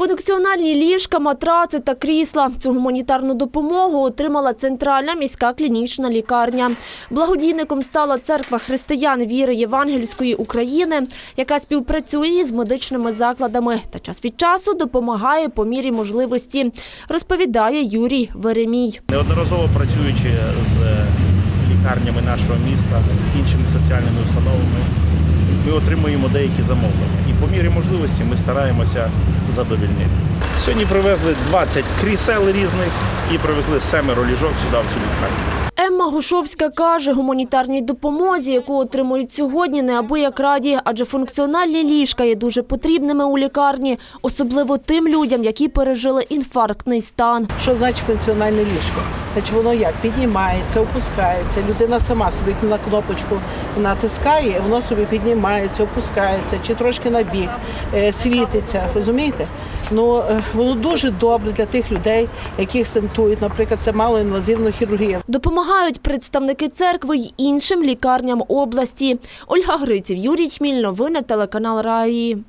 Функціональні ліжка, матраци та крісла. Цю гуманітарну допомогу отримала Центральна міська клінічна лікарня. Благодійником стала церква християн віри Євангельської України, яка співпрацює з медичними закладами та час від часу допомагає по мірі можливості, розповідає Юрій Веремій. Неодноразово працюючи з лікарнями нашого міста, з іншими соціальними установами, ми отримуємо деякі замовлення. І по мірі можливості ми стараємося задовільнити. Сьогодні привезли 20 крісел різних і привезли семеро ліжок сюди в цю лікарню. Емма Гушовська каже, гуманітарній допомозі, яку отримують сьогодні, неабияк раді, адже функціональні ліжка є дуже потрібними у лікарні, особливо тим людям, які пережили інфарктний стан. Що значить функціональне ліжко? Значить, воно як піднімається, опускається. Людина сама собі на кнопочку натискає, воно собі піднімається, опускається, чи трошки на бік, е, світиться. Розумієте? Ну е, воно дуже добре для тих людей, яких стентують. Наприклад, це малоінвазивна хірургія. Допомагають представники церкви й іншим лікарням області. Ольга Гриців, Юрій Чміль, новини телеканал Раї.